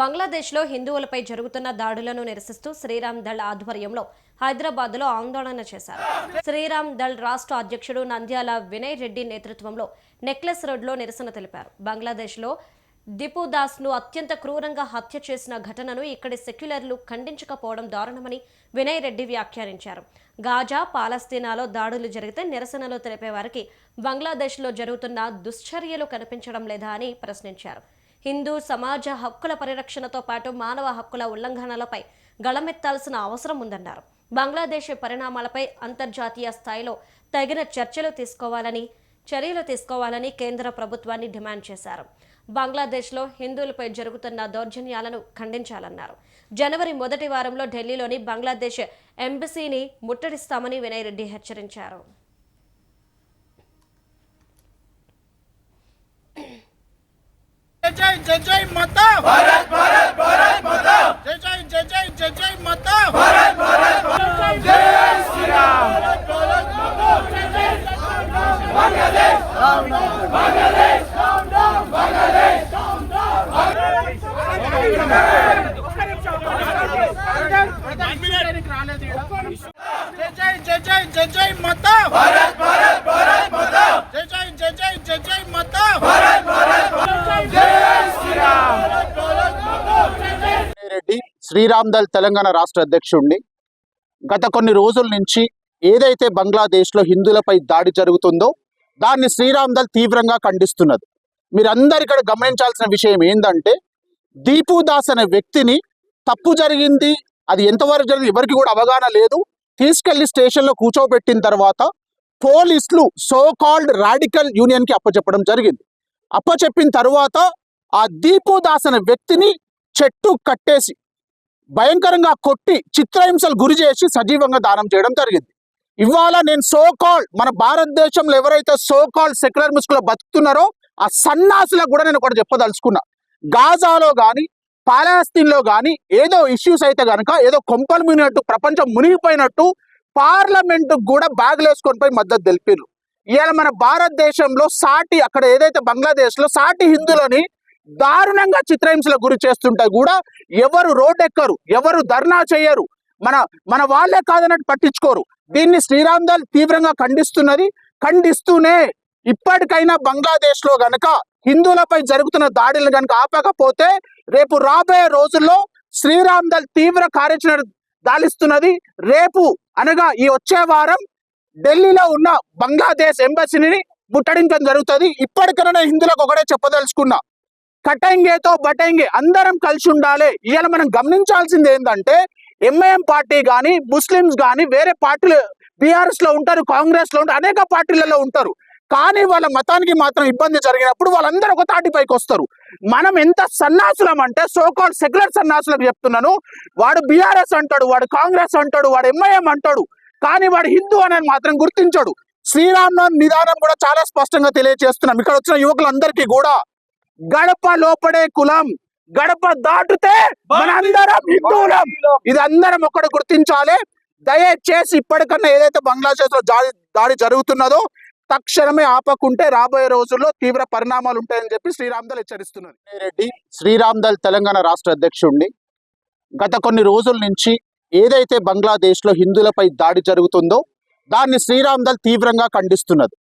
బంగ్లాదేశ్లో హిందువులపై జరుగుతున్న దాడులను నిరసిస్తూ శ్రీరామ్ దళ్ ఆధ్వర్యంలో హైదరాబాద్లో ఆందోళన చేశారు. శ్రీరామ్ దళ్ రాష్ట్ర అధ్యక్షుడు నంద్యాల వినయ్ రెడ్డి నేతృత్వంలో నెక్లెస్ రోడ్లో నిరసన తెలిపారు. బంగ్లాదేశ్లో దిపుదాస్ను అత్యంత క్రూరంగా హత్య చేసిన ఘటనను ఇక్కడి సెక్యులర్లు ఖండించకపోవడం దారుణమని వినయ్ రెడ్డి వ్యాఖ్యానించారు. గాజా పాలస్తీనాలో దాడులు జరిగితే నిరసనలు తెలిపే వారికి బంగ్లాదేశ్లో జరుగుతున్న దుశ్చర్యలు కనిపించడం లేదా అని ప్రశ్నించారు. హిందూ సమాజ హక్కుల పరిరక్షణతో పాటు మానవ హక్కుల ఉల్లంఘనలపై గళమెత్తాల్సిన అవసరం ఉందన్నారు. బంగ్లాదేశ్ పరిణామాలపై అంతర్జాతీయ స్థాయిలో తగిన చర్చలు తీసుకోవాలని చర్యలు తీసుకోవాలని కేంద్ర ప్రభుత్వాన్ని డిమాండ్ చేశారు. బంగ్లాదేశ్లో హిందువులపై జరుగుతున్న దౌర్జన్యాలను ఖండించాలన్నారు. జనవరి మొదటి వారంలో ఢిల్లీలోని బంగ్లాదేశ్ ఎంబసీని ముట్టడిస్తామని వినయ్ రెడ్డి హెచ్చరించారు. जय जय माता भारत भारत भारत माता जय जय जय जय जय जय माता भारत भारत भारत जय श्री राम भारत भारत माता जय जय बांग्लादेश राम बांग्लादेश राम बांग्लादेश राम जय जय जय जय जय जय माता भारत శ్రీరామ్ దళ్ తెలంగాణ రాష్ట్ర అధ్యక్షుడిని గత కొన్ని రోజుల నుంచి ఏదైతే బంగ్లాదేశ్లో హిందువులపై దాడి జరుగుతుందో దాన్ని శ్రీరామ్ దళ్ తీవ్రంగా ఖండిస్తున్నది. మీరందరు ఇక్కడ గమనించాల్సిన విషయం ఏంటంటే దీపు దాస్ అనే వ్యక్తిని తప్పు జరిగింది అది ఎంతవరకు జరిగింది ఎవరికి కూడా అవగాహన లేదు. తీసుకెళ్ళి స్టేషన్లో కూర్చోబెట్టిన తర్వాత పోలీసులు సో కాల్డ్ రాడికల్ యూనియన్కి అప్పచెప్పడం జరిగింది. అప్పచెప్పిన తర్వాత ఆ దీపు దాస్ అనే వ్యక్తిని చెట్టు కట్టేసి భయంకరంగా కొట్టి చిత్రహింసలు గురి చేసి సజీవంగా దానం చేయడం జరిగింది. ఇవాళ నేను సో కాల్ మన భారతదేశంలో ఎవరైతే సో కాల్డ్ సెక్యులర్ ముసుగులో బతుకుతున్నారో ఆ సన్నాసులకు కూడా నేను ఒకటి చెప్పదలుచుకున్నా. గాజాలో కానీ పాలస్తీన్లో కానీ ఏదో ఇష్యూస్ అయితే కనుక ఏదో కొంపలు మునిగినట్టు ప్రపంచం మునిగిపోయినట్టు పార్లమెంటు కూడా బ్యాగులేసుకొని పోయి మద్దతు తెలిపారు ఇవాళ మన భారతదేశంలో సాటి అక్కడ ఏదైతే బంగ్లాదేశ్లో సాటి హిందులని దారుణంగా చిత్రహింసలకు గురి చేస్తుంటే కూడా ఎవరు రోడ్డెక్కరు ఎవరు ధర్నా చేయరు. మన మన వాళ్ళే కాదన్నట్టు పట్టించుకోరు. దీన్ని శ్రీరామ్ దళ్ తీవ్రంగా ఖండిస్తున్నది ఖండిస్తూనే ఇప్పటికైనా బంగ్లాదేశ్లో గనక హిందువులపై జరుగుతున్న దాడిని గనక ఆపకపోతే రేపు రాబోయే రోజుల్లో శ్రీరామ్ దళ్ తీవ్ర కార్యాచరణ దాలిస్తున్నది రేపు అనగా ఈ వచ్చే వారం ఢిల్లీలో ఉన్న బంగ్లాదేశ్ ఎంబసీని ముట్టడించడం జరుగుతుంది. ఇప్పటికైనా హిందువులకు ఒకటే చెప్పదలుచుకున్నా. కటంగేతో బటంగే అందరం కలిసి ఉండాలి. ఇవాళ మనం గమనించాల్సింది ఏంటంటే ఎంఐఎం పార్టీ కానీ ముస్లిమ్స్ కానీ వేరే పార్టీలు బీఆర్ఎస్లో ఉంటారు కాంగ్రెస్లో ఉంటారు అనేక పార్టీలలో ఉంటారు. కానీ వాళ్ళ మతానికి మాత్రం ఇబ్బంది జరిగినప్పుడు వాళ్ళందరూ ఒక తాటిపైకి వస్తారు. మనం ఎంత సన్నాసులం అంటే సోకాల్ సెక్యులర్ సన్నాసులకు చెప్తున్నాను. వాడు బీఆర్ఎస్ అంటాడు వాడు కాంగ్రెస్ అంటాడు వాడు ఎంఐఎం అంటాడు. కానీ వాడు హిందూ అనేది మాత్రం గుర్తించాడు. శ్రీరామ్ నిదానం కూడా చాలా స్పష్టంగా తెలియజేస్తున్నాం ఇక్కడ వచ్చిన యువకులందరికీ కూడా. గడప లోపడే కులం గడప దాటితే మనందరం హిందువులం. ఇది అందరం ఒకటి గుర్తించాలి. దయచేసి ఇప్పటికన్నా ఏదైతే బంగ్లాదేశ్లో దాడి దాడి జరుగుతున్నదో తక్షణమే ఆపకుంటే రాబోయే రోజుల్లో తీవ్ర పరిణామాలు ఉంటాయని చెప్పి శ్రీరామ్ దళ్ హెచ్చరిస్తున్నది రెడ్డి శ్రీరామ్ దళ్ తెలంగాణ రాష్ట్ర అధ్యక్షుడిని గత కొన్ని రోజుల నుంచి ఏదైతే బంగ్లాదేశ్లో హిందువులపై దాడి జరుగుతుందో దాన్ని శ్రీరామ్ దళ్ తీవ్రంగా ఖండిస్తున్నది.